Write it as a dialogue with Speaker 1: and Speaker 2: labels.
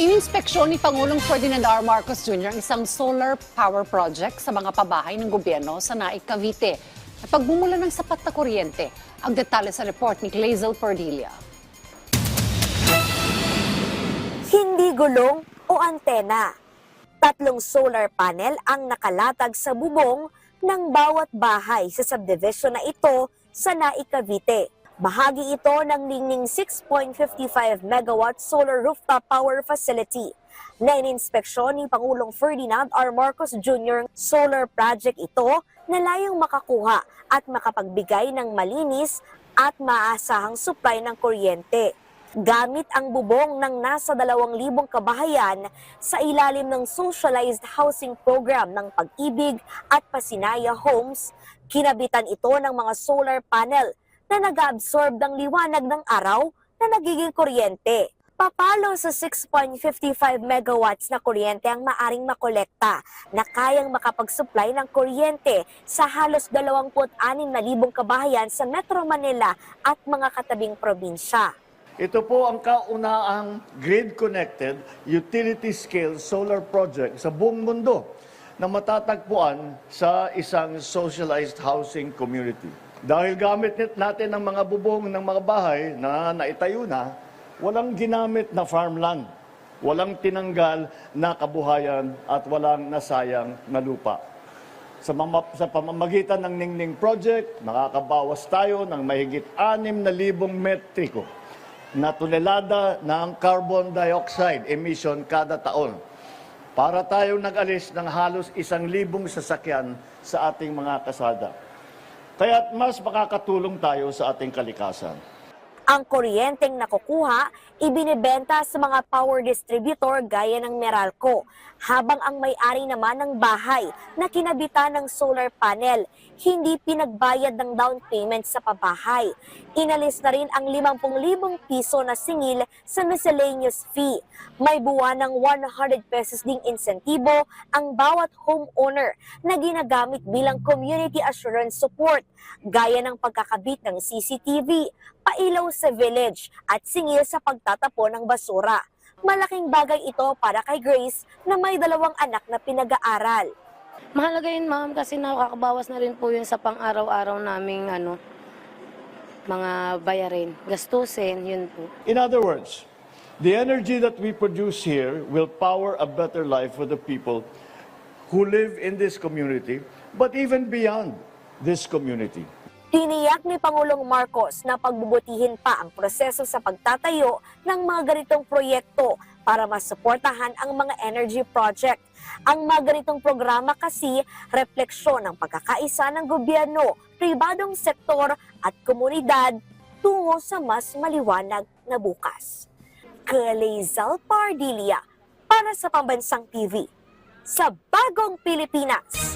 Speaker 1: Ininspeksyon ni Pangulong Ferdinand R. Marcos Jr. ang isang solar power project sa mga pabahay ng gobyerno sa Naik, Cavite. At pagbumula ng sapat na kuryente, ang detalye sa report ni Clazel Pordilla.
Speaker 2: Hindi gulong o antena. Tatlong solar panel ang nakalatag sa bubong ng bawat bahay sa subdivision na ito sa Naik, Cavite. Bahagi ito ng ningning 6.55 megawatt solar rooftop power facility na ininspeksyon ni Pangulong Ferdinand R. Marcos Jr. solar project ito na layong makakuha at makapagbigay ng malinis at maasahang supply ng kuryente gamit ang bubong ng nasa 2,000 kabahayan sa ilalim ng socialized housing program ng Pag-ibig at Pasinaya Homes, kinabitan ito ng mga solar panel na nag-absorb ng liwanag ng araw na nagiging kuryente. Papalo sa 6.55 megawatts na kuryente ang maaring makolekta na kayang makapag-supply ng kuryente sa halos 26,000 kabahayan sa Metro Manila at mga katabing probinsya.
Speaker 3: Ito po ang kaunahang grid-connected utility-scale solar project sa buong mundo na matatagpuan sa isang socialized housing community. Dahil gamit natin ang mga bubong ng mga bahay na naitayo na, walang ginamit na farmland, walang tinanggal na kabuhayan at walang nasayang na lupa. Sa, mama- sa pamamagitan ng Ningning Project, nakakabawas tayo ng mahigit 6,000 metriko na tonelada ng carbon dioxide emission kada taon. Para tayong nag-alis ng halos isang libong sasakyan sa ating mga kasada. Kaya't mas makakatulong tayo sa ating kalikasan.
Speaker 2: Ang kuryenteng nakukuha, ibinibenta sa mga power distributor gaya ng Meralco, habang ang may-ari naman ng bahay na kinabitan ng solar panel, hindi pinagbayad ng down payment sa pabahay. Inalis na rin ang 50,000 piso na singil sa miscellaneous fee. May buwan ng 100 pesos ding insentibo ang bawat homeowner na ginagamit bilang community assurance support, gaya ng pagkakabit ng CCTV, pailaw sa village at singil sa pagtatapon ng basura. Malaking bagay ito para kay Grace na may dalawang anak na pinag-aaral.
Speaker 4: Mahalaga yun, ma'am, kasi nakakabawas na rin po yun sa pang-araw-araw naming ano, mga bayarin. Gastusin, yun po.
Speaker 3: In other words, the energy that we produce here will power a better life for the people who live in this community, but even beyond this community.
Speaker 2: Tiniyak ni Pangulong Marcos na pagbubutihin pa ang proseso sa pagtatayo ng mga ganitong proyekto para masuportahan ang mga energy project. Ang mga ganitong programa kasi refleksyon ng pagkakaisa ng gobyerno, pribadong sektor at komunidad tungo sa mas maliwanag na bukas. Kalezal Pardilia para sa Pambansang TV sa Bagong Pilipinas.